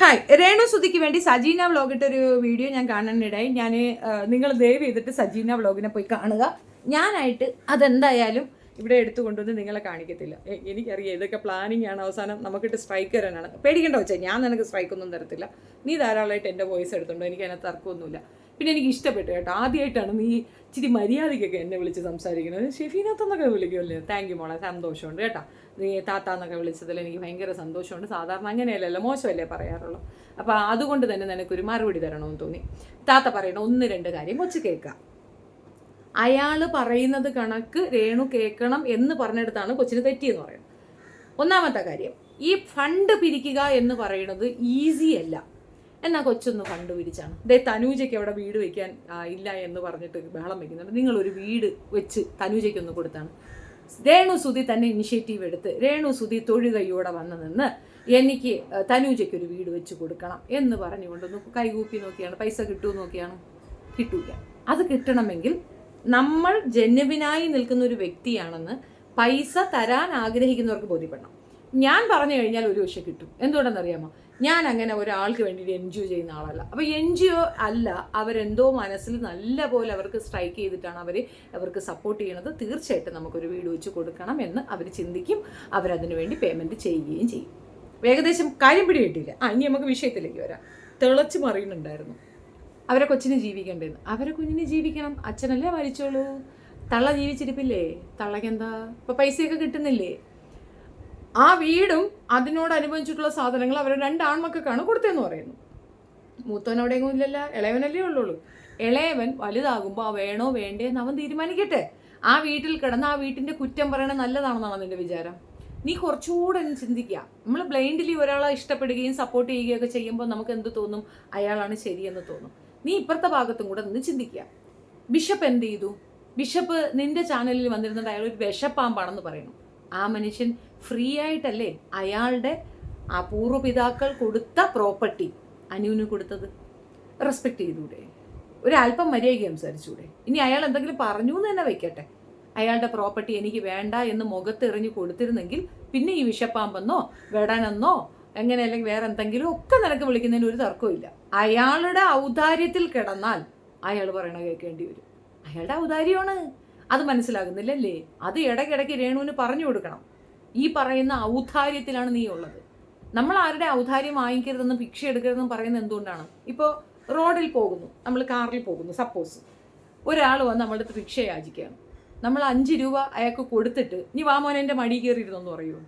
Hi Renu സുധിക്ക് വേണ്ടി സജീന വ്ളോഗിട്ട് ഒരു video ഞാൻ കാണാനിടയായി. ഞാൻ നിങ്ങൾ ദയവ് ചെയ്തിട്ട് സജീന വ്ളോഗിനെ പോയി കാണുക. ഞാനായിട്ട് അതെന്തായാലും ഇവിടെ എടുത്തു കൊണ്ടുവന്ന് നിങ്ങളെ കാണിക്കത്തില്ല. എനിക്കറിയാം ഇതൊക്കെ പ്ലാനിങ് ആണ്. അവസാനം നമുക്കിട്ട് സ്ട്രൈക്ക് തരാനാണ് പേടിക്കേണ്ട വെച്ചാൽ ഞാൻ നിനക്ക് സ്ട്രൈക്ക് ഒന്നും തരത്തില്ല. നീ ധാരാളമായിട്ട് എന്റെ വോയിസ് എടുത്തുണ്ടോ? എനിക്ക് അതിനകത്ത് തർക്കമൊന്നുമില്ല. പിന്നെ എനിക്ക് ഇഷ്ടപ്പെട്ടു കേട്ടോ. ആദ്യമായിട്ടാണ് നീ ഇച്ചിരി മര്യാദയ്ക്കൊക്കെ എന്നെ വിളിച്ച് സംസാരിക്കുന്നത്. ഷെഫീനത്തെന്നൊക്കെ വിളിക്കുമല്ലേ? താങ്ക് യു മോളെ. സന്തോഷമുണ്ട് കേട്ടോ. നീ താത്ത എന്നൊക്കെ വിളിച്ചതിൽ എനിക്ക് ഭയങ്കര സന്തോഷമുണ്ട്. സാധാരണ അങ്ങനെയല്ലല്ലോ മോശമല്ലേ പറയാറുള്ളൂ. അപ്പോൾ അതുകൊണ്ട് തന്നെ നിനക്കൊരു മറുപടി തരണമെന്ന് തോന്നി. താത്ത പറയണ ഒന്ന് രണ്ട് കാര്യം കൊച്ചു കേൾക്കാം. അയാൾ പറയുന്നത് കണക്ക് രേണു കേൾക്കണം എന്ന് പറഞ്ഞെടുത്താണ് കൊച്ചിന് തെറ്റിയെന്ന് പറയുന്നത്. ഒന്നാമത്തെ കാര്യം ഈ ഫണ്ട് പിരിക്കുക എന്ന് പറയുന്നത് ഈസി അല്ല. എന്നാൽ കൊച്ചൊന്ന് ഫണ്ട് പിരിച്ചാണ്. ദേ തനൂജയ്ക്ക് അവിടെ വീട് വെക്കാൻ ഇല്ല എന്ന് പറഞ്ഞിട്ട് ബഹളം വെക്കുന്നുണ്ട്. നിങ്ങളൊരു വീട് വെച്ച് തനൂജയ്ക്കൊന്ന് കൊടുത്താണ്. രേണു സുധി തന്നെ ഇനിഷ്യേറ്റീവ് എടുത്ത് രേണു സുധി തൊഴുകൈയോടെ വന്ന് നിന്ന് എനിക്ക് തനൂജയ്ക്ക് ഒരു വീട് വെച്ച് കൊടുക്കണം എന്ന് പറഞ്ഞുകൊണ്ട് കൈകൂപ്പി നോക്കിയാണ്. പൈസ കിട്ടുമോ നോക്കിയാണ്? കിട്ടൂല. അത് കിട്ടണമെങ്കിൽ നമ്മൾ ജന്യവിനായി നിൽക്കുന്ന ഒരു വ്യക്തിയാണെന്ന് പൈസ തരാൻ ആഗ്രഹിക്കുന്നവർക്ക് ബോധ്യപ്പെടണം. ഞാൻ പറഞ്ഞു കഴിഞ്ഞാൽ ഒരു പക്ഷെ കിട്ടും. എന്തുകൊണ്ടെന്നറിയാമോ? ഞാൻ അങ്ങനെ ഒരാൾക്ക് വേണ്ടിയിട്ട് എൻ ജി ഒ ചെയ്യുന്ന ആളല്ല. അപ്പോൾ എൻ ജി ഒ അല്ല അവരെന്തോ മനസ്സിൽ നല്ല പോലെ അവർക്ക് സ്ട്രൈക്ക് ചെയ്തിട്ടാണ് അവർ അവർക്ക് സപ്പോർട്ട് ചെയ്യണത്. തീർച്ചയായിട്ടും നമുക്കൊരു വീട് വെച്ച് കൊടുക്കണം എന്ന് അവർ ചിന്തിക്കും. അവരതിനു വേണ്ടി പേയ്മെന്റ് ചെയ്യുകയും ചെയ്യും. ഏകദേശം കാര്യം പിടി കിട്ടിയില്ല ആ ഇനി നമുക്ക് വിഷയത്തിലേക്ക് വരാം. തിളച്ച് മറിയുന്നുണ്ടായിരുന്നു. അവരെ കൊച്ചിനെ ജീവിക്കേണ്ടതെന്ന് അവരെ കുഞ്ഞിനെ ജീവിക്കണം. അച്ഛനല്ലേ മരിച്ചോളൂ. തള്ള ജീവിച്ചിരിപ്പില്ലേ? തള്ളക്കെന്താ ഇപ്പൊ പൈസയൊക്കെ കിട്ടുന്നില്ലേ? ആ വീടും അതിനോടനുബന്ധിച്ചിട്ടുള്ള സാധനങ്ങൾ അവരെ രണ്ട് ആൺമക്കൾക്കാണ് കൊടുത്തതെന്ന് പറയുന്നു. മൂത്തവൻ അവിടെയെങ്കിലും ഇല്ലല്ല ഇളയവനല്ലേ ഉള്ളൂ ഇളയവൻ വലുതാകുമ്പോൾ ആ വേണോ വേണ്ടേ എന്ന് അവൻ തീരുമാനിക്കട്ടെ. ആ വീട്ടിൽ കിടന്ന് ആ വീട്ടിന്റെ കുറ്റം പറയണത് നല്ലതാണെന്നാണ് നിന്റെ വിചാരം? നീ കുറച്ചുകൂടെ ഒന്ന് ചിന്തിക്കുക. നമ്മൾ ബ്ലൈൻഡ്ലി ഒരാളെ ഇഷ്ടപ്പെടുകയും സപ്പോർട്ട് ചെയ്യുകയൊക്കെ ചെയ്യുമ്പോൾ നമുക്ക് എന്ത് തോന്നും? അയാളാണ് ശരിയെന്ന് തോന്നും. നീ ഇപ്പുറത്തെ ഭാഗത്തും കൂടെ ഒന്ന് ചിന്തിക്കുക. ബിഷപ്പ് എന്ത് ചെയ്തു? ബിഷപ്പ് നിന്റെ ചാനലിൽ വന്നിരുന്നത് അയാൾ ഒരു വിഷപ്പാമ്പാണെന്ന് പറയുന്നു. ആ മനുഷ്യൻ ഫ്രീ ആയിട്ടല്ലേ അയാളുടെ ആ പൂർവപിതാക്കൾ കൊടുത്ത പ്രോപ്പർട്ടി അനുവിന് കൊടുത്തത്? റെസ്പെക്ട് ചെയ്തൂടെ? ഒരല്പം മര്യാദയ്ക്ക് സംസാരിച്ചൂടെ? ഇനി അയാൾ എന്തെങ്കിലും പറഞ്ഞു എന്ന് തന്നെ വെക്കട്ടെ. അയാളുടെ പ്രോപ്പർട്ടി എനിക്ക് വേണ്ട എന്ന് മുഖത്തെറിഞ്ഞ് കൊടുത്തിരുന്നെങ്കിൽ പിന്നെ ഈ വിഷപ്പാമ്പെന്നോ വെടനെന്നോ എങ്ങനെ അല്ലെങ്കിൽ വേറെ എന്തെങ്കിലും ഒക്കെ നിനക്ക് വിളിക്കുന്നതിന് ഒരു തർക്കവും ഇല്ല. അയാളുടെ ഔദാര്യത്തിൽ കിടന്നാൽ അയാൾ പറയണ കേൾക്കേണ്ടി വരും. അയാളുടെ ഔദാര്യമാണ്. അത് മനസ്സിലാകുന്നില്ലല്ലേ? അത് ഇടയ്ക്കിടയ്ക്ക് രേണുവിന് പറഞ്ഞു കൊടുക്കണം. ഈ പറയുന്ന ഔദാര്യത്തിലാണ് നീ ഉള്ളത്. നമ്മൾ ആരുടെ ഔദാര്യം വാങ്ങിക്കരുതെന്നും ഭിക്ഷ എടുക്കരുതെന്നും പറയുന്നത് എന്തുകൊണ്ടാണ്? ഇപ്പോൾ റോഡിൽ പോകുന്നു. നമ്മൾ കാറിൽ പോകുന്നു. സപ്പോസ് ഒരാൾ വന്ന് നമ്മളുടെ അടുത്ത് ഭിക്ഷ യാചിക്കുകയാണ്. നമ്മൾ അഞ്ച് രൂപ അയാൾക്ക് കൊടുത്തിട്ട് നീ വാമോൻ എന്റെ മടി കയറിയിരുന്നെന്ന് പറയുമോ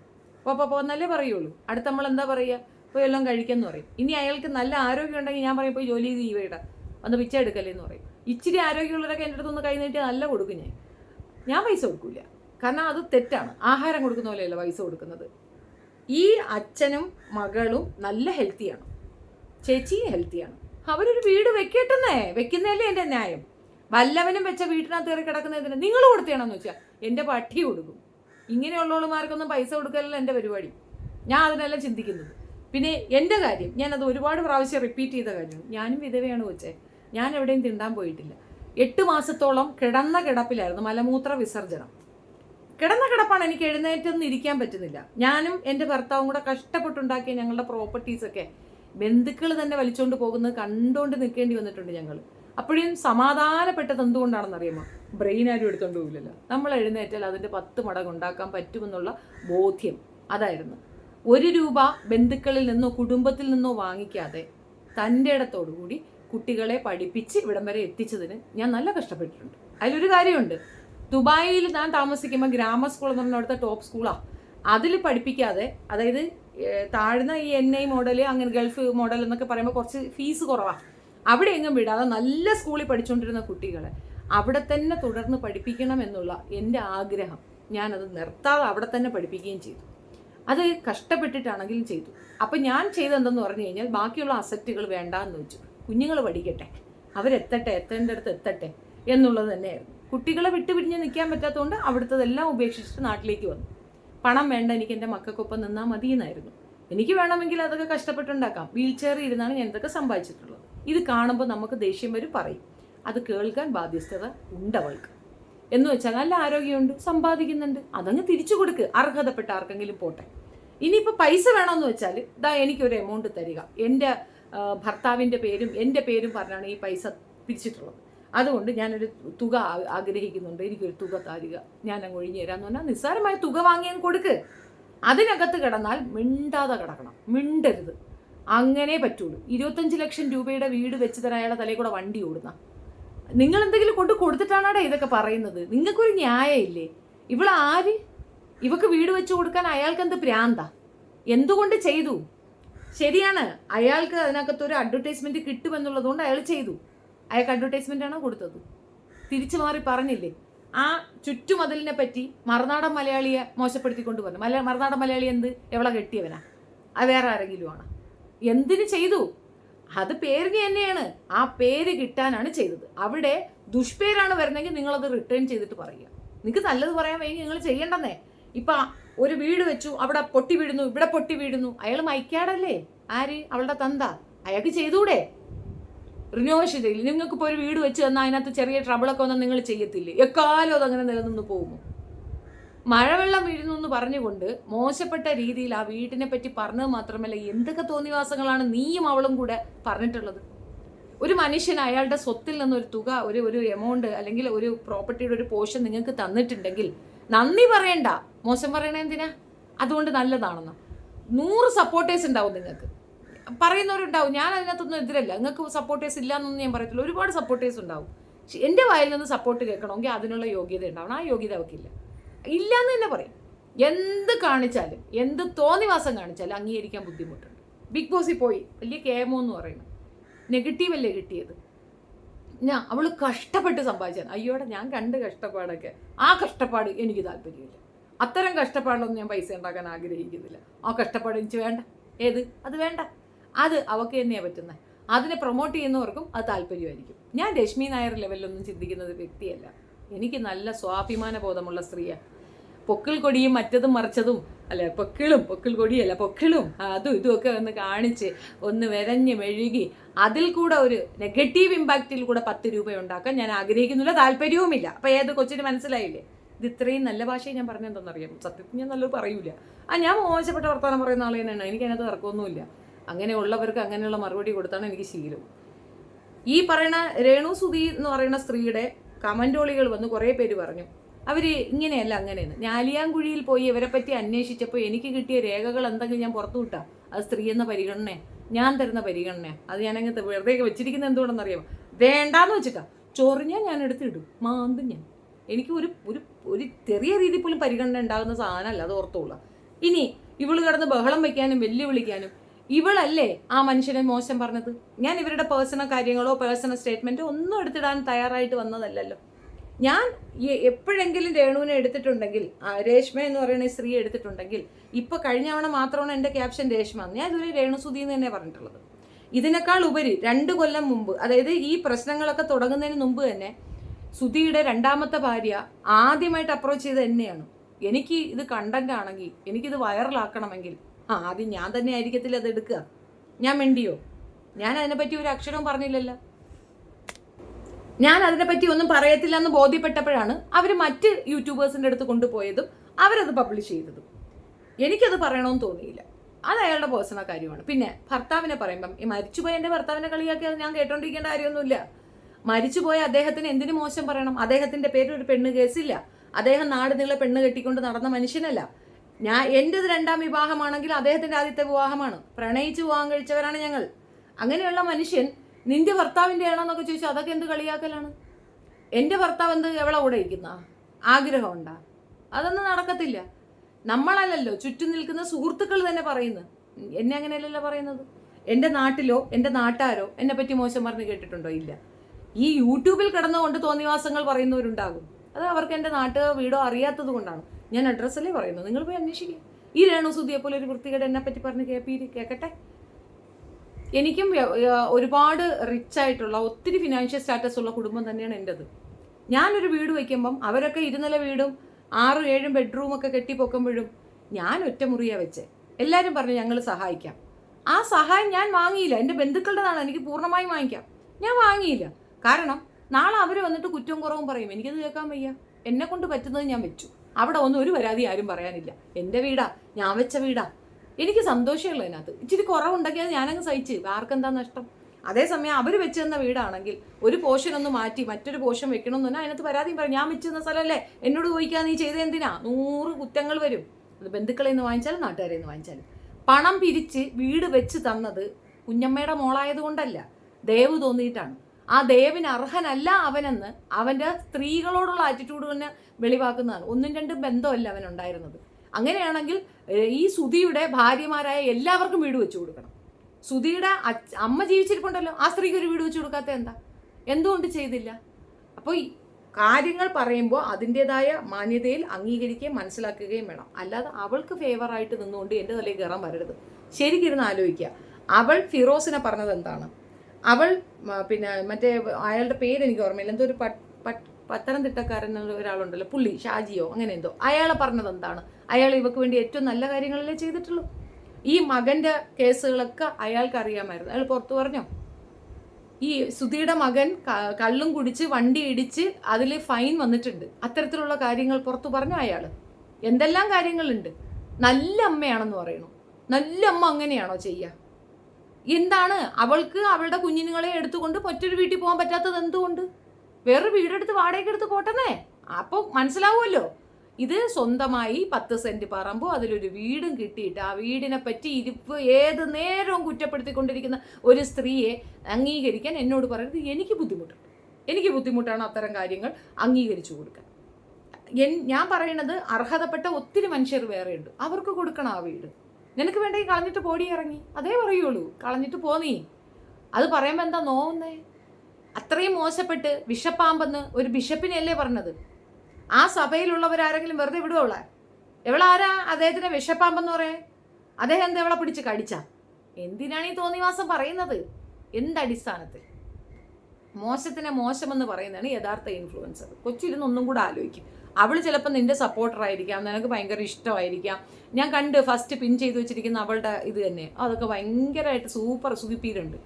അപ്പോൾ അപ്പോൾ എന്നല്ലേ പറയുള്ളൂ. അടുത്ത നമ്മൾ എന്താ പറയുക? പോയി എല്ലാം കഴിക്കാമെന്ന് പറയും. ഇനി അയാൾക്ക് നല്ല ആരോഗ്യം ഉണ്ടെങ്കിൽ ഞാൻ പറയും പോയി ജോലി ചെയ്ത് ജീവയുടെ വന്ന് പിച്ച എടുക്കല്ലേ എന്ന് പറയും. ഇച്ചിരി ആരോഗ്യമുള്ളവരൊക്കെ എന്റെ അടുത്തൊന്ന് കൈ നീട്ടി നല്ല കൊടുക്കും ഞാൻ. ഞാൻ പൈസ കൊടുക്കില്ല കാരണം അത് തെറ്റാണ്. ആഹാരം കൊടുക്കുന്ന പോലെയല്ല പൈസ കൊടുക്കുന്നത്. ഈ അച്ഛനും മകളും നല്ല ഹെൽത്തിയാണ് ചേച്ചിയും ഹെൽത്തിയാണ് അവരൊരു വീട് വെക്കട്ടെന്നേ. വെക്കുന്നതല്ലേ എന്റെ ന്യായം. വല്ലവനും വെച്ച വീട്ടിനകത്ത് കയറി കിടക്കുന്നതിന് നിങ്ങൾ കൊടുത്തേണെന്ന് വെച്ചാൽ എന്റെ പട്ടി കൊടുക്കും. ഇങ്ങനെയുള്ളവളുമാർക്കൊന്നും പൈസ കൊടുക്കലല്ല എന്റെ പരിപാടി. ഞാൻ അതിനെല്ലാം ചിന്തിക്കുന്നത്. പിന്നെ എന്റെ കാര്യം ഞാനത് ഒരുപാട് പ്രാവശ്യം റിപ്പീറ്റ് ചെയ്ത കാര്യമാണ്. ഞാനും വിധവയാണ് വെച്ചേ ഞാൻ എവിടെയും തിണ്ടാൻ പോയിട്ടില്ല. എട്ട് മാസത്തോളം കിടന്ന കിടപ്പിലായിരുന്നു മലമൂത്ര വിസർജനം കിടന്ന കിടപ്പാണ് എനിക്ക് എഴുന്നേറ്റൊന്നും ഇരിക്കാൻ പറ്റുന്നില്ല. ഞാനും എന്റെ ഭർത്താവും കൂടെ കഷ്ടപ്പെട്ടുണ്ടാക്കിയ ഞങ്ങളുടെ പ്രോപ്പർട്ടീസൊക്കെ ബന്ധുക്കൾ തന്നെ വലിച്ചുകൊണ്ട് പോകുന്നത് കണ്ടുകൊണ്ട് നിൽക്കേണ്ടി വന്നിട്ടുണ്ട് ഞങ്ങൾ അപ്പോഴും സമാധാനപ്പെട്ടത് എന്തുകൊണ്ടാണെന്ന് അറിയുമോ? ബ്രെയിൻ ആരും എടുത്തോണ്ട് പോകില്ലല്ലോ നമ്മൾ എഴുന്നേറ്റാൽ അതിന്റെ പത്ത് മടങ്ങ് ഉണ്ടാക്കാൻ പറ്റുമെന്നുള്ള ബോധ്യം. അതായിരുന്നു. ഒരു രൂപ ബന്ധുക്കളിൽ നിന്നോ കുടുംബത്തിൽ നിന്നോ വാങ്ങിക്കാതെ തന്റെ ഇടത്തോടുകൂടി കുട്ടികളെ പഠിപ്പിച്ച് ഇവിടം വരെ എത്തിച്ചതിന് ഞാൻ നല്ല കഷ്ടപ്പെട്ടിട്ടുണ്ട്. അതിലൊരു കാര്യമുണ്ട്. ദുബായിൽ ഞാൻ താമസിക്കുമ്പോൾ ഗ്രാമ സ്കൂൾ എന്ന് പറഞ്ഞ അവിടുത്തെ ടോപ്പ് സ്കൂളാണ് അതിൽ പഠിപ്പിക്കാതെ അതായത് താഴ്ന്ന ഈ എൻ ഐ മോഡൽ അങ്ങനെ ഗൾഫ് മോഡൽ എന്നൊക്കെ പറയുമ്പോൾ കുറച്ച് ഫീസ് കുറവാണ് അവിടെ എങ്ങും വിടാതെ നല്ല സ്കൂളിൽ പഠിച്ചുകൊണ്ടിരുന്ന കുട്ടികളെ അവിടെ തന്നെ തുടർന്ന് പഠിപ്പിക്കണം എന്നുള്ള എന്റെ ആഗ്രഹം. ഞാനത് നിർത്താതെ അവിടെ തന്നെ പഠിപ്പിക്കുകയും ചെയ്തു. അത് കഷ്ടപ്പെട്ടിട്ടാണെങ്കിലും ചെയ്തു. അപ്പം ഞാൻ ചെയ്തെന്തെന്ന് പറഞ്ഞു കഴിഞ്ഞാൽ ബാക്കിയുള്ള അസറ്റുകൾ വേണ്ടാന്ന് വെച്ചു. കുഞ്ഞുങ്ങൾ പഠിക്കട്ടെ. അവരെത്തട്ടെ എത്തേണ്ടടുത്ത് എത്തട്ടെ എന്നുള്ളത് തന്നെയായിരുന്നു. കുട്ടികളെ വിട്ടുപിരിഞ്ഞ് നിൽക്കാൻ പറ്റാത്തതുകൊണ്ട് അവിടുത്തതെല്ലാം ഉപേക്ഷിച്ചിട്ട് നാട്ടിലേക്ക് വന്നു. പണം വേണ്ട എനിക്ക് എന്റെ മക്കൾക്കൊപ്പം നിന്നാൽ മതി എന്നായിരുന്നു എനിക്ക് വേണമെങ്കിൽ അതൊക്കെ കഷ്ടപ്പെട്ടുണ്ടാക്കാം. വീൽ ചെയറിൽ ഇരുന്നാണ് ഞാൻ ഇതൊക്കെ സമ്പാദിച്ചിട്ടുള്ളത്. ഇത് കാണുമ്പോൾ നമുക്ക് ദേഷ്യം വരും പറയും. അത് കേൾക്കാൻ ബാധ്യസ്ഥത ഉണ്ട് അവൾക്ക്. എന്ന് വെച്ചാൽ നല്ല ആരോഗ്യമുണ്ട് സമ്പാദിക്കുന്നുണ്ട്. അതങ്ങ് തിരിച്ചു കൊടുക്ക്. അർഹതപ്പെട്ട ആർക്കെങ്കിലും പോട്ടെ. ഇനിയിപ്പോൾ പൈസ വേണമെന്ന് വെച്ചാൽ ഇതാ എനിക്കൊരു എമൗണ്ട് തരിക. എന്റെ ഭർത്താവിന്റെ പേരും എന്റെ പേരും പറഞ്ഞാണ് ഈ പൈസ പിരിച്ചിട്ടുള്ളത് അതുകൊണ്ട് ഞാനൊരു തുക ആഗ്രഹിക്കുന്നുണ്ട്. എനിക്കൊരു തുക തരിക. ഞാൻ അങ്ങ് ഒഴിഞ്ഞു തരാമെന്ന് പറഞ്ഞാൽ നിസ്സാരമായ തുക വാങ്ങിയാൽ കൊടുക്ക്. അതിനകത്ത് കിടന്നാൽ മിണ്ടാതെ കിടക്കണം. മിണ്ടരുത്. അങ്ങനെ പറ്റുള്ളൂ. ഇരുപത്തഞ്ച് ലക്ഷം രൂപയുടെ വീട് വെച്ച് തരാൻ അയാളെ തലയിൽ കൂടെ വണ്ടി ഓടുന്ന. നിങ്ങൾ എന്തെങ്കിലും കൊണ്ട് കൊടുത്തിട്ടാണാടെ ഇതൊക്കെ പറയുന്നത്? നിങ്ങൾക്കൊരു ന്യായമില്ലേ? ഇവിടെ ആര്? ഇവക്ക് വീട് വെച്ച് കൊടുക്കാൻ അയാൾക്ക് എന്ത് പ്രാന്ത? എന്തുകൊണ്ട് ചെയ്തു? ശരിയാണ്. അയാൾക്ക് അതിനകത്തൊരു അഡ്വർടൈസ്മെന്റ് കിട്ടുമെന്നുള്ളതുകൊണ്ട് അയാൾ ചെയ്തു. അയാൾക്ക് അഡ്വർടൈസ്മെന്റ് ആണോ കൊടുത്തത്? തിരിച്ചു മാറി പറഞ്ഞില്ലേ? ആ ചുറ്റുമതിലിനെ പറ്റി മറുനാടൻ മലയാളിയെ മോശപ്പെടുത്തിക്കൊണ്ട് പറഞ്ഞു. മല മറുനാടൻ മലയാളി എന്ത്? എവളെ കെട്ടിയവനാ? അത് വേറെ ആരെങ്കിലും ആണ്? എന്തിന് ചെയ്തു? അത് പേരിന് തന്നെയാണ്. ആ പേര് കിട്ടാനാണ് ചെയ്തത്. അവിടെ ദുഷ്പേരാണ് വരുന്നെങ്കിൽ നിങ്ങളത് റിട്ടേൺ ചെയ്തിട്ട് പറയുക. നിങ്ങൾക്ക് നല്ലത് പറയാൻ വേണ്ടി നിങ്ങൾ ചെയ്യണ്ടെന്നേ. ഇപ്പൊ ഒരു വീട് വെച്ചു അവിടെ പൊട്ടി വീഴുന്നു ഇവിടെ പൊട്ടി വീഴുന്നു. അയാൾ മൈക്കാടല്ലേ? ആര്? അവളുടെ തന്ത. അയാൾക്ക് ചെയ്തൂടെ? റിനോവേഷൻ ചെയ്യില്ല നിങ്ങൾക്ക് ഇപ്പോൾ ഒരു വീട് വെച്ച് തന്നാൽ അതിനകത്ത് ചെറിയ ട്രബിളൊക്കെ വന്നാൽ നിങ്ങൾ ചെയ്യത്തില്ലേ? എക്കാലം അതങ്ങനെ നിലനിന്ന് പോകുമോ മഴവെള്ളം വീഴുന്നു എന്ന് പറഞ്ഞുകൊണ്ട് മോശപ്പെട്ട രീതിയിൽ ആ വീട്ടിനെ പറ്റി പറഞ്ഞത് മാത്രമല്ല എന്തൊക്കെ തോന്നിവാസങ്ങളാണ് നീയും അവളും കൂടെ പറഞ്ഞിട്ടുള്ളത്? ഒരു മനുഷ്യൻ അയാളുടെ സ്വത്തിൽ നിന്ന് ഒരു തുക ഒരു ഒരു എമൗണ്ട് അല്ലെങ്കിൽ ഒരു പ്രോപ്പർട്ടിയുടെ ഒരു പോഷൻ നിങ്ങൾക്ക് തന്നിട്ടുണ്ടെങ്കിൽ നന്ദി പറയണ്ട. മോശം പറയണ എന്തിനാ? അതുകൊണ്ട് നല്ലതാണെന്ന്. നൂറ് സപ്പോർട്ടേഴ്സ് ഉണ്ടാവും നിങ്ങൾക്ക്. പറയുന്നവരുണ്ടാവും. ഞാൻ അതിനകത്തൊന്നും എതിരല്ല. നിങ്ങൾക്ക് സപ്പോർട്ടേഴ്സ് ഇല്ല എന്നൊന്നും ഞാൻ പറയത്തില്ല. ഒരുപാട് സപ്പോർട്ടേഴ്സ് ഉണ്ടാവും. എന്റെ വായിൽ നിന്ന് സപ്പോർട്ട് കേൾക്കണമെങ്കിൽ അതിനുള്ള യോഗ്യത ഉണ്ടാവണം. ആ യോഗ്യത അവർക്കില്ല. ഇല്ല എന്ന് തന്നെ പറയും. എന്ത് കാണിച്ചാലും എന്ത് തോന്നിവാസം കാണിച്ചാലും അംഗീകരിക്കാൻ ബുദ്ധിമുട്ടുണ്ട്. ബിഗ് ബോസിൽ പോയി വലിയ കേമോ എന്ന് പറയുന്നത് നെഗറ്റീവ് അല്ലേ കിട്ടിയത്? ഞാൻ അവൾ കഷ്ടപ്പെട്ട് സമ്പാദിച്ചാൽ അയ്യോടെ ഞാൻ കണ്ട് കഷ്ടപ്പാടൊക്കെ. ആ കഷ്ടപ്പാട് എനിക്ക് താല്പര്യമില്ല. അത്തരം കഷ്ടപ്പാടിലൊന്നും ഞാൻ പൈസ ഉണ്ടാക്കാൻ ആഗ്രഹിക്കുന്നില്ല. ആ കഷ്ടപ്പാട് എനിക്ക് വേണ്ട. ഏത്? അത് വേണ്ട. അത് അവക്ക് തന്നെയാണ് പറ്റുന്നത് അതിനെ പ്രൊമോട്ട് ചെയ്യുന്നവർക്കും അത് താല്പര്യമായിരിക്കും. ഞാൻ രശ്മി നായർ ലെവലിലൊന്നും ചിന്തിക്കുന്ന ഒരു വ്യക്തിയല്ല. എനിക്ക് നല്ല സ്വാഭിമാന ബോധമുള്ള സ്ത്രീയാണ് പൊക്കിൾ കൊടിയും മറ്റതും മറിച്ചതും അല്ല പൊക്കിളും പൊക്കിൾ കൊടിയല്ല പൊക്കിളും അതും ഇതുമൊക്കെ ഒന്ന് കാണിച്ച് ഒന്ന് വിരഞ്ഞ് മെഴുകി അതിൽ കൂടെ ഒരു നെഗറ്റീവ് ഇമ്പാക്റ്റിൽ കൂടെ പത്ത് രൂപ ഉണ്ടാക്കാൻ ഞാൻ ആഗ്രഹിക്കുന്നില്ല താല്പര്യവുമില്ല. അപ്പം ഏത് കൊച്ചിന് മനസ്സിലായില്ലേ? ഇത് ഇത്രയും നല്ല ഭാഷയെ ഞാൻ പറഞ്ഞെന്തെന്നറിയാം സത്യത്തിൽ ഞാൻ നല്ലത് പറയൂല. ആ ഞാൻ മോശപ്പെട്ട വർത്തമാനം പറയുന്ന ആളെ തന്നെയാണ്. എനിക്കതിനകത്ത് തർക്കമൊന്നുമില്ല. അങ്ങനെയുള്ളവർക്ക് അങ്ങനെയുള്ള മറുപടി കൊടുത്താണ് എനിക്ക് ശീലം. ഈ പറയുന്ന രേണു സുധി എന്ന് പറയുന്ന സ്ത്രീയുടെ കമന്റോളികൾ വന്ന് കുറേ പേര് പറഞ്ഞു. അവർ ഇങ്ങനെയല്ല അങ്ങനെയെന്ന്. ഞാലിയാങ്കുഴിയിൽ പോയി ഇവരെ പറ്റി അന്വേഷിച്ചപ്പോൾ എനിക്ക് കിട്ടിയ രേഖകൾ എന്തെങ്കിലും ഞാൻ പുറത്തു വിട്ടാ? അത് സ്ത്രീ എന്ന പരിഗണന ഞാൻ തരുന്ന പരിഗണന അത് അങ്ങനത്തെ വെറുതെ വെച്ചിരിക്കുന്നത് എന്തുകൊണ്ടെന്നറിയാം വേണ്ടാന്ന് വെച്ചിട്ടാ. ചൊറിഞ്ഞാൽ ഞാൻ എടുത്തിടും മാന്തും ഞാൻ. എനിക്ക് ഒരു ഒരു ഒരു ചെറിയ രീതിയിൽ പോലും പരിഗണന ഉണ്ടാകുന്ന സാധനമല്ല അത് ഓർത്തോളാം. ഇനി ഇവൾ കിടന്ന് ബഹളം വയ്ക്കാനും വെല്ലുവിളിക്കാനും ഇവളല്ലേ ആ മനുഷ്യനെ മോശം പറഞ്ഞത്? ഞാൻ ഇവരുടെ പേഴ്സണൽ കാര്യങ്ങളോ പേഴ്സണൽ സ്റ്റേറ്റ്മെന്റോ ഒന്നും എടുത്തിടാൻ തയ്യാറായിട്ട് വന്നതല്ലല്ലോ. ഞാൻ എപ്പോഴെങ്കിലും രേണുവിനെ എടുത്തിട്ടുണ്ടെങ്കിൽ രേഷ്മ എന്ന് പറയുന്ന സ്ത്രീ എടുത്തിട്ടുണ്ടെങ്കിൽ ഇപ്പൊ കഴിഞ്ഞ തവണ മാത്രമാണ് എന്റെ ക്യാപ്ഷൻ രേഷ്മ. ഞാൻ ഇതുവരെ രേണുസുതി എന്ന് തന്നെ പറഞ്ഞിട്ടുള്ളത്. ഇതിനേക്കാൾ ഉപരി രണ്ട് കൊല്ലം മുമ്പ് അതായത് ഈ പ്രശ്നങ്ങളൊക്കെ തുടങ്ങുന്നതിന് മുമ്പ് തന്നെ സുധിയുടെ രണ്ടാമത്തെ ഭാര്യ ആദ്യമായിട്ട് അപ്രോച്ച് ചെയ്ത് എന്നെയാണ്. എനിക്ക് ഇത് കണ്ടന്റ് ആണെങ്കിൽ എനിക്കിത് വൈറലാക്കണമെങ്കിൽ ആ ആദ്യം ഞാൻ തന്നെ ആയിരിക്കത്തില്ല അത് എടുക്കുക? ഞാൻ മിണ്ടിയോ? ഞാൻ അതിനെപ്പറ്റി ഒരു അക്ഷരവും പറഞ്ഞില്ലല്ലോ. ഞാൻ അതിനെപ്പറ്റി ഒന്നും പറയത്തില്ല എന്ന് ബോധ്യപ്പെട്ടപ്പോഴാണ് അവർ മറ്റ് യൂട്യൂബേഴ്സിന്റെ അടുത്ത് കൊണ്ടുപോയതും അവരത് പബ്ലിഷ് ചെയ്തതും. എനിക്കത് പറയണമെന്ന് തോന്നിയില്ല. അത് അയാളുടെ പേഴ്സണൽ കാര്യമാണ്. പിന്നെ ഭർത്താവിനെ പറയുമ്പം ഈ മരിച്ചുപോയ എന്റെ ഭർത്താവിനെ കളിയാക്കി ഞാൻ കേട്ടോണ്ടിരിക്കേണ്ട കാര്യമൊന്നുമില്ല. മരിച്ചുപോയ അദ്ദേഹത്തിന് എന്തിനു മോശം പറയണം? അദ്ദേഹത്തിന്റെ പേരിൽ ഒരു പെണ്ണ് കേസില്ല. അദ്ദേഹം നാട് നീളെ പെണ്ണ് കെട്ടിക്കൊണ്ട് നടന്ന മനുഷ്യനല്ല. ഞാൻ എന്റെത് രണ്ടാം വിവാഹമാണെങ്കിൽ അദ്ദേഹത്തിന്റെ ആദ്യത്തെ വിവാഹമാണ്. പ്രണയിച്ച് വിവാഹം കഴിച്ചവരാണ് ഞങ്ങൾ. അങ്ങനെയുള്ള മനുഷ്യൻ നിന്റെ ഭർത്താവിന്റെ ആണോന്നൊക്കെ ചോദിച്ചാൽ അതൊക്കെ എന്ത് കളിയാക്കലാണ്? എന്റെ ഭർത്താവ് എന്ത് എവിടെ കൂടെ ഇരിക്കുന്ന? ആഗ്രഹമുണ്ടാ. അതൊന്നും നടക്കത്തില്ല. നമ്മളല്ലല്ലോ ചുറ്റും നിൽക്കുന്ന സുഹൃത്തുക്കൾ തന്നെ പറയുന്നു എന്നെ അങ്ങനെയല്ലല്ലോ പറയുന്നത്. എന്റെ നാട്ടിലോ എന്റെ നാട്ടാരോ എന്നെ പറ്റി മോശം പറഞ്ഞ് കേട്ടിട്ടുണ്ടോ? ഇല്ല. ഈ യൂട്യൂബിൽ കിടന്നുകൊണ്ട് തോന്നിവാസങ്ങൾ പറയുന്നവരുണ്ടാകും. അത് അവർക്ക് എന്റെ നാട്ടുകാർ വീടോ അറിയാത്തത് കൊണ്ടാണ്. ഞാൻ അഡ്രസ്സല്ലേ പറയുന്നത്. നിങ്ങൾ പോയി അന്വേഷിക്കുക ഈ രേണു സുധിയെ പോലെ ഒരു വൃത്തികേട് എന്നെ പറ്റി പറഞ്ഞ് കേപ്പീര് കേൾക്കട്ടെ എനിക്കും ഒരുപാട് റിച്ച് ആയിട്ടുള്ള ഒത്തിരി ഫിനാൻഷ്യൽ സ്റ്റാറ്റസ് ഉള്ള കുടുംബം തന്നെയാണ് എന്റെത് ഞാനൊരു വീട് വയ്ക്കുമ്പം അവരൊക്കെ ഇരുനില വീടും ആറും ഏഴും ബെഡ്റൂം ഒക്കെ കെട്ടി ഞാൻ ഒറ്റ മുറിയാ വെച്ചേ. എല്ലാവരും പറഞ്ഞു ഞങ്ങൾ സഹായിക്കാം. ആ സഹായം ഞാൻ വാങ്ങിയില്ല. എന്റെ ബന്ധുക്കളുടെതാണ്. എനിക്ക് പൂർണമായും വാങ്ങിക്കാം. ഞാൻ വാങ്ങിയില്ല. കാരണം നാളെ അവർ വന്നിട്ട് കുറ്റവും കുറവും പറയും. എനിക്കത് കേൾക്കാൻ വയ്യ. എന്നെ കൊണ്ട് പറ്റുന്നത് ഞാൻ വെച്ചു. അവിടെ ഒന്നും ഒരു പരാതി ആരും പറയാനില്ല. എന്റെ വീടാ ഞാൻ വെച്ച വീടാ. എനിക്ക് സന്തോഷമുള്ളൂ അതിനകത്ത്. ഇച്ചിരി കുറവുണ്ടെങ്കിൽ ഞാനങ്ങ് സഹിച്ച്. ആർക്കെന്താ നഷ്ടം? അതേസമയം അവർ വെച്ച് തന്ന വീടാണെങ്കിൽ ഒരു പോഷൻ ഒന്ന് മാറ്റി മറ്റൊരു പോഷൻ വെക്കണമെന്ന് പറഞ്ഞാൽ അതിനകത്ത് പരാതിയും പറയും. ഞാൻ വെച്ച് തന്ന സ്ഥലമല്ലേ എന്നോട് ചോദിക്കാൻ നീ ചെയ്ത എന്തിനാ? നൂറ് കുറ്റങ്ങൾ വരും. അത് ബന്ധുക്കളിൽ നിന്ന് വാങ്ങിച്ചാലും നാട്ടുകാരിൽ നിന്ന് വാങ്ങിച്ചാലും. പണം പിരിച്ച് വീട് വെച്ച് തന്നത് കുഞ്ഞമ്മയുടെ മോളായതുകൊണ്ടല്ല. ദയവ് തോന്നിയിട്ടാണ്. ആ ദേവിന് അർഹനല്ല അവനെന്ന് അവന്റെ സ്ത്രീകളോടുള്ള ആറ്റിറ്റ്യൂഡ് തന്നെ വെളിവാക്കുന്നതാണ്. ഒന്നും രണ്ടും ബന്ധമല്ല അവനുണ്ടായിരുന്നത്. അങ്ങനെയാണെങ്കിൽ ഈ സുധിയുടെ ഭാര്യമാരായ എല്ലാവർക്കും വീട് വെച്ചു കൊടുക്കണം. സുധിയുടെ അമ്മ ജീവിച്ചിരിപ്പുണ്ടല്ലോ. ആ സ്ത്രീക്ക് ഒരു വീട് വെച്ചു കൊടുക്കാത്ത എന്താ? എന്തുകൊണ്ട് ചെയ്തില്ല? അപ്പോൾ കാര്യങ്ങൾ പറയുമ്പോൾ അതിന്റെതായ മാന്യതയിൽ അംഗീകരിക്കുകയും മനസ്സിലാക്കുകയും വേണം. അല്ലാതെ അവൾക്ക് ഫേവറായിട്ട് നിന്നുകൊണ്ട് എന്റെ തലയിൽ കയറാൻ വരരുത്. ശരിക്കിരുന്ന് ആലോചിക്കുക. അവൾ ഫിറോസിനെ പറഞ്ഞത് എന്താണ്? അവൾ പിന്നെ മറ്റേ അയാളുടെ പേര് എനിക്ക് ഓർമ്മയില്ല. എന്തോ ഒരു പത്തനംതിട്ടക്കാരൻ ഒരാളുണ്ടല്ലോ പുള്ളി ഷാജിയോ അങ്ങനെ എന്തോ. അയാളെ പറഞ്ഞത് എന്താണ്? അയാൾ ഇവക്ക് വേണ്ടി ഏറ്റവും നല്ല കാര്യങ്ങളല്ലേ ചെയ്തിട്ടുള്ളൂ? ഈ മകന്റെ കേസുകളൊക്കെ അയാൾക്ക് അറിയാമായിരുന്നു. അയാൾ പുറത്തു പറഞ്ഞോ? ഈ സുധിയുടെ മകൻ കള്ളും കുടിച്ച് വണ്ടി ഇടിച്ച് അതിൽ ഫൈൻ വന്നിട്ടുണ്ട്. അത്തരത്തിലുള്ള കാര്യങ്ങൾ പുറത്തു പറഞ്ഞു അയാൾ എന്തെല്ലാം കാര്യങ്ങളുണ്ട്? നല്ല അമ്മയാണെന്ന് പറയണു. നല്ല അമ്മ അങ്ങനെയാണോ ചെയ്യുക എന്താണ്? അവൾക്ക് അവളുടെ കുഞ്ഞുങ്ങളെ എടുത്തുകൊണ്ട് മറ്റൊരു വീട്ടിൽ പോകാൻ പറ്റാത്തത് എന്തുകൊണ്ട്? വേറെ വീടെടുത്ത് വാടകയ്ക്ക് എടുത്ത് പോട്ടെന്നേ. അപ്പോൾ മനസ്സിലാവുമല്ലോ. ഇത് സ്വന്തമായി പത്ത് സെന്റ് പറമ്പോ അതിലൊരു വീടും കിട്ടിയിട്ട് ആ വീടിനെ പറ്റി ഇരിപ്പ് ഏത് നേരവും കുറ്റപ്പെടുത്തിക്കൊണ്ടിരിക്കുന്ന ഒരു സ്ത്രീയെ അംഗീകരിക്കാൻ എന്നോട് പറയുന്നത് എനിക്ക് ബുദ്ധിമുട്ടുണ്ട് എനിക്ക് ബുദ്ധിമുട്ടാണ് അത്തരം കാര്യങ്ങൾ അംഗീകരിച്ചു കൊടുക്കാൻ. ഞാൻ പറയണത് അർഹതപ്പെട്ട ഒത്തിരി മനുഷ്യർ വേറെയുണ്ട്. അവർക്ക് കൊടുക്കണം ആ വീട്. നിനക്ക് വേണ്ടെങ്കിൽ കളഞ്ഞിട്ട് പോടി ഇറങ്ങി? അതേ പറയുള്ളൂ. കളഞ്ഞിട്ട് പോന്നീ അത് പറയുമ്പോൾ എന്താ നോവുന്നേ? അത്രയും മോശപ്പെട്ട് വിഷപ്പാമ്പെന്ന് ഒരു ബിഷപ്പിനെയല്ലേ പറഞ്ഞത്? ആ സഭയിലുള്ളവരാരെങ്കിലും വെറുതെ വിടുവോളെ എവളാരാ അദ്ദേഹത്തിനെ വിഷപ്പാമ്പെന്ന് പറയേ അദ്ദേഹം എന്താ എവളെ പിടിച്ച് കടിച്ച? എന്തിനാണ് ഈ തോന്നിവാസം പറയുന്നത്? എന്തടിസ്ഥാനത്തിൽ? മോശത്തിനെ മോശമെന്ന് പറയുന്നതാണ് യഥാർത്ഥ ഇൻഫ്ലുവൻസർ കൊച്ചിരുന്ന് ഒന്നും കൂടെ ആലോചിക്കും. അവൾ ചിലപ്പോൾ നിന്റെ സപ്പോർട്ടറായിരിക്കാം നിനക്ക് ഭയങ്കര ഇഷ്ടമായിരിക്കാം. ഞാൻ കണ്ട് ഫസ്റ്റ് പിൻ ചെയ്ത് വെച്ചിരിക്കുന്ന അവളുടെ ഇത് തന്നെ. അതൊക്കെ ഭയങ്കരമായിട്ട് സൂപ്പർ സുഖിപ്പീരുണ്ട്.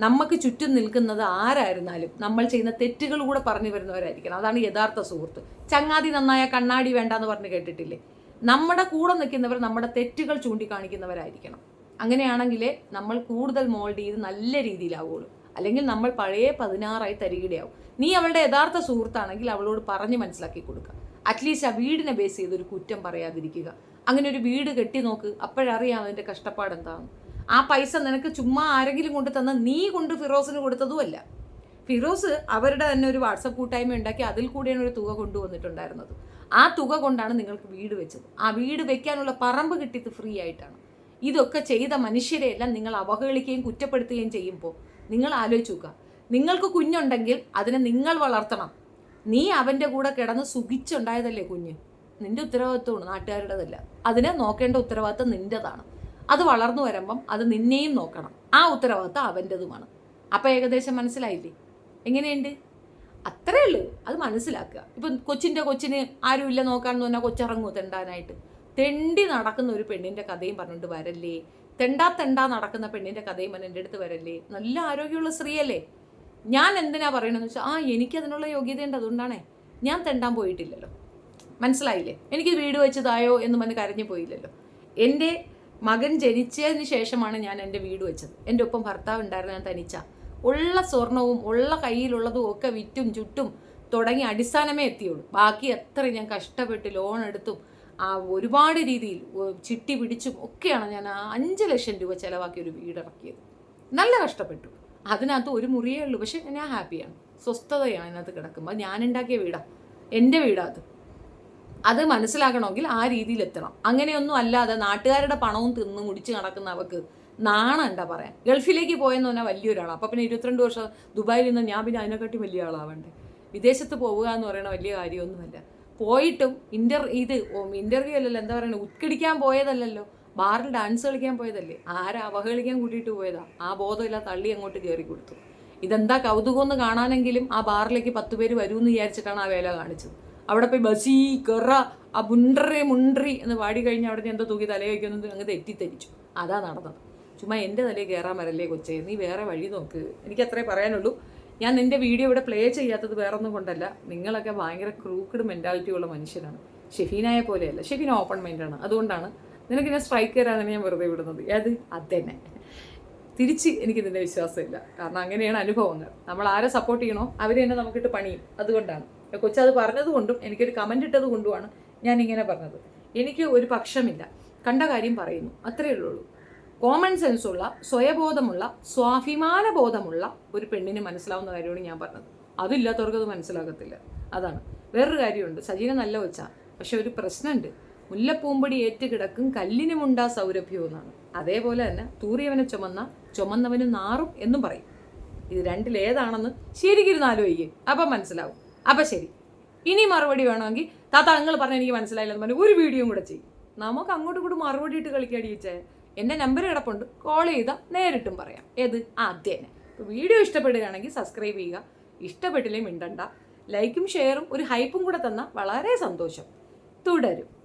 നമുക്ക് ചുറ്റും നിൽക്കുന്നത് ആരായിരുന്നാലും നമ്മൾ ചെയ്യുന്ന തെറ്റുകൾ കൂടെ പറഞ്ഞു വരുന്നവരായിരിക്കണം. അതാണ് യഥാർത്ഥ സുഹൃത്ത്. ചങ്ങാതി നന്നായ കണ്ണാടി വേണ്ട എന്ന് പറഞ്ഞ് കേട്ടിട്ടില്ലേ? നമ്മുടെ കൂടെ നിൽക്കുന്നവർ നമ്മുടെ തെറ്റുകൾ ചൂണ്ടിക്കാണിക്കുന്നവരായിരിക്കണം. അങ്ങനെയാണെങ്കിലേ നമ്മൾ കൂടുതൽ മോൾഡ് ചെയ്ത് നല്ല രീതിയിലാവുകയുള്ളൂ അല്ലെങ്കിൽ നമ്മൾ പഴയ പതിനാറായി തരികിടയാവും. നീ അവളുടെ യഥാർത്ഥ സുഹൃത്താണെങ്കിൽ അവളോട് പറഞ്ഞ് മനസ്സിലാക്കി കൊടുക്കുക അറ്റ്ലീസ്റ്റ് ആ വീടിനെ ബേസ് ചെയ്ത് ഒരു കുറ്റം പറയാതിരിക്കുക. അങ്ങനെ ഒരു വീട് കെട്ടി നോക്ക് അപ്പോഴറിയാം അതിന്റെ കഷ്ടപ്പാട് എന്താണ്. ആ പൈസ നിനക്ക് ചുമ്മാ ആരെങ്കിലും കൊണ്ട് തന്ന നീ കൊണ്ട് ഫിറോസിന് കൊടുത്തതുമല്ല ഫിറോസ് അവരുടെ തന്നെ ഒരു വാട്സപ്പ് കൂട്ടായ്മ ഉണ്ടാക്കി അതിൽ കൂടിയാണ് ഒരു തുക കൊണ്ടുവന്നിട്ടുണ്ടായിരുന്നത്. ആ തുക കൊണ്ടാണ് നിങ്ങൾക്ക് വീട് വെച്ചത്. ആ വീട് വെക്കാനുള്ള പറമ്പ് കിട്ടിയത് ഫ്രീ ആയിട്ടാണ്. ഇതൊക്കെ ചെയ്ത മനുഷ്യരെയെല്ലാം നിങ്ങൾ അവഹേളിക്കുകയും കുറ്റപ്പെടുത്തുകയും ചെയ്യുമ്പോൾ നിങ്ങൾ ആലോചിച്ച് നോക്കുക. നിങ്ങൾക്ക് കുഞ്ഞുണ്ടെങ്കിൽ അതിനെ നിങ്ങൾ വളർത്തണം. നീ അവന്റെ കൂടെ കിടന്ന് സുഖിച്ചുണ്ടായതല്ലേ കുഞ്ഞ്? നിന്റെ ഉത്തരവാദിത്വമാണ് നാട്ടുകാരുടേതല്ല. അതിനെ നോക്കേണ്ട ഉത്തരവാദിത്വം നിന്റെതാണ് അത് വളർന്നു വരുമ്പം അത് നിന്നെയും നോക്കണം. ആ ഉത്തരവാദിത്വം അവന്റെതുമാണ് അപ്പം ഏകദേശം മനസ്സിലായില്ലേ? എങ്ങനെയുണ്ട്? അത്രേ ഉള്ളൂ. അത് മനസ്സിലാക്കുക. ഇപ്പം കൊച്ചിന്റെ കൊച്ചിന് ഇല്ല നോക്കാമെന്ന് പറഞ്ഞാൽ കൊച്ചിറങ്ങൂ തെണ്ടാനായിട്ട്. തെണ്ടി നടക്കുന്ന ഒരു പെണ്ണിന്റെ കഥയും പറഞ്ഞിട്ട് വരല്ലേ? തെണ്ടാ തെണ്ടാ നടക്കുന്ന പെണ്ണിന്റെ കഥയും എന്റെ അടുത്ത് വരല്ലേ? നല്ല ആരോഗ്യമുള്ള സ്ത്രീയല്ലേ? ഞാൻ എന്തിനാ പറയണമെന്ന് വെച്ചാൽ ആ എനിക്ക് അതിനുള്ള യോഗ്യതയുണ്ട് അതുകൊണ്ടാണേ. ഞാൻ തെണ്ടാൻ പോയിട്ടില്ലല്ലോ. മനസ്സിലായില്ലേ? എനിക്ക് വീട് വെച്ചതായോ എന്ന് പറഞ്ഞ് കരഞ്ഞു പോയില്ലല്ലോ. എന്റെ മകൻ ജനിച്ചതിന് ശേഷമാണ് ഞാൻ എന്റെ വീട് വെച്ചത്. എന്റെ ഒപ്പം ഭർത്താവ് ഉണ്ടായിരുന്ന ഞാൻ തനിച്ച. ഉള്ള സ്വർണവും ഉള്ള കയ്യിലുള്ളതും ഒക്കെ വിറ്റും ചുറ്റും തുടങ്ങി അടിസ്ഥാനമേ എത്തിയുള്ളൂ. ബാക്കി എത്ര ഞാൻ കഷ്ടപ്പെട്ട് ലോൺ എടുത്തും ആ ഒരുപാട് രീതിയിൽ ചിട്ടി പിടിച്ചും ഒക്കെയാണ് ഞാൻ ആ അഞ്ച് ലക്ഷം രൂപ ചിലവാക്കി ഒരു വീട് ഇറക്കിയത് നല്ല കഷ്ടപ്പെട്ടു. അതിനകത്ത് ഒരു മുറിയേ ഉള്ളൂ. പക്ഷെ ഞാൻ ഹാപ്പിയാണ് സ്വസ്ഥതയാണ് അതിനകത്ത് കിടക്കുമ്പോൾ ഞാൻ ഉണ്ടാക്കിയ വീടാണ് എന്റെ വീടാണ് അത്. അത് മനസ്സിലാക്കണമെങ്കിൽ ആ രീതിയിൽ എത്തണം അങ്ങനെയൊന്നും അല്ലാതെ നാട്ടുകാരുടെ പണവും തിന്ന് മുടിച്ച് നടക്കുന്ന അവർക്ക് നാണം എന്താ പറയാൻ? ഗൾഫിലേക്ക് പോയെന്ന് പറഞ്ഞാൽ വലിയൊരാളാണ് അപ്പം പിന്നെ ഇരുപത്തിരണ്ട് വർഷം ദുബായിൽ നിന്ന് ഞാൻ പിന്നെ അതിനെക്കാട്ടി വലിയ ആളാവണ്ടേ വിദേശത്ത് പോവുക എന്ന് പറയുന്ന വലിയ കാര്യമൊന്നുമല്ല. പോയിട്ടും ഇന്റർ ഇത് ഇന്റർവ്യൂ അല്ലല്ലോ. എന്താ പറയുന്നത് ഉത്കടിക്കാൻ പോയതല്ലല്ലോ. ബാറിൽ ഡാൻസ് കളിക്കാൻ പോയതല്ലേ? ആരാ അവഹേളിക്കാൻ കൂട്ടിയിട്ട് പോയതാ? ആ ബോധമില്ല തള്ളി അങ്ങോട്ട് കയറി കൊടുത്തു. ഇതെന്താ കൗതുകം എന്ന് കാണാനെങ്കിലും ആ ബാറിലേക്ക് പത്ത് പേര് വരുമെന്ന് വിചാരിച്ചിട്ടാണ് ആ വേല കാണിച്ചത്. അവിടെ പോയി ബസീ കെറ ആ മുണ്ടറി മുണ്ട്രി എന്ന് പാടി കഴിഞ്ഞ് അവിടെ എന്തോ തൂക്കി തല വയ്ക്കുന്നത് അങ്ങ് തെറ്റിദ്ധരിച്ചു. അതാ നടന്നത്. ചുമ്മാ എന്റെ തലയിൽ കയറാൻ വരല്ലേ കൊച്ചേ? നീ വേറെ വഴി നോക്ക്. എനിക്ക് അത്രേ പറയാനുള്ളൂ. ഞാൻ നിന്റെ വീഡിയോ ഇവിടെ പ്ലേ ചെയ്യാത്തത് വേറെ ഒന്നും കൊണ്ടല്ല. നിങ്ങളൊക്കെ ഭയങ്കര ക്രൂക്കഡ് മെന്റാലിറ്റി ഉള്ള മനുഷ്യരാണ്. ഷെഫീനായ പോലെയല്ല. ഷെഫീൻ ഓപ്പൺ മൈൻഡാണ് അതുകൊണ്ടാണ് നിനക്ക് ഞാൻ സ്ട്രൈക്ക് തരാനാണ് ഞാൻ വെറുതെ വിടുന്നത്. ഏത്? അത് തന്നെ തിരിച്ച് എനിക്ക് ഇതിന്റെ വിശ്വാസമില്ല. കാരണം അങ്ങനെയാണ് അനുഭവങ്ങൾ. നമ്മൾ ആരെ സപ്പോർട്ട് ചെയ്യണോ അവർ തന്നെ നമുക്കിട്ട് പണിയും. അതുകൊണ്ടാണ്. കൊച്ചത് പറഞ്ഞതുകൊണ്ടും എനിക്കൊരു കമന്റ് ഇട്ടത് കൊണ്ടുമാണ് ഞാൻ ഇങ്ങനെ പറഞ്ഞത്. എനിക്ക് ഒരു പക്ഷമില്ല. കണ്ട കാര്യം പറയുന്നു. അത്രയേ ഉള്ളൂ. കോമൺ സെൻസുള്ള സ്വയബോധമുള്ള സ്വാഭിമാന ബോധമുള്ള ഒരു പെണ്ണിന് മനസ്സിലാവുന്ന കാര്യമാണ് ഞാൻ പറഞ്ഞത്. അതില്ലാത്തവർക്ക് അത് മനസ്സിലാകത്തില്ല. അതാണ്. വേറൊരു കാര്യമുണ്ട്. സജീന നല്ല വെച്ചാൽ പക്ഷെ ഒരു പ്രശ്നമുണ്ട്. മുല്ലപ്പൂമ്പടി ഏറ്റുകിടക്കും കല്ലിനുമുണ്ടാ സൗരഭ്യവും എന്നാണ്. അതേപോലെ തന്നെ തൂറിയവനെ ചുമന്ന ചുമന്നവന് നാറും എന്നും പറയും. ഇത് രണ്ടിലേതാണെന്ന് ശരിക്കിരുന്ന് ആലോചിക്കും. അപ്പം മനസ്സിലാവും. അപ്പം ശരി. ഇനി മറുപടി വേണമെങ്കിൽ താത്ത നിങ്ങൾ പറഞ്ഞ എനിക്ക് മനസ്സിലായില്ലെന്ന് പറഞ്ഞു ഒരു വീഡിയോ കൂടെ ചെയ്യും. നമുക്ക് അങ്ങോട്ടും കൂടി മറുപടി ഇട്ട് കളിക്കാടി വെച്ചേ എന്റെ നമ്പർ കിടപ്പുണ്ട്. കോൾ ചെയ്താൽ നേരിട്ടും പറയാം. ഏത്? ആദ്യം ഇപ്പോൾ വീഡിയോ ഇഷ്ടപ്പെടുകയാണെങ്കിൽ സബ്സ്ക്രൈബ് ചെയ്യുക. ഇഷ്ടപ്പെട്ടില്ലേ മിണ്ടണ്ട. ലൈക്കും ഷെയറും ഒരു ഹൈപ്പും കൂടെ തന്നാൽ വളരെ സന്തോഷം. തുടരും.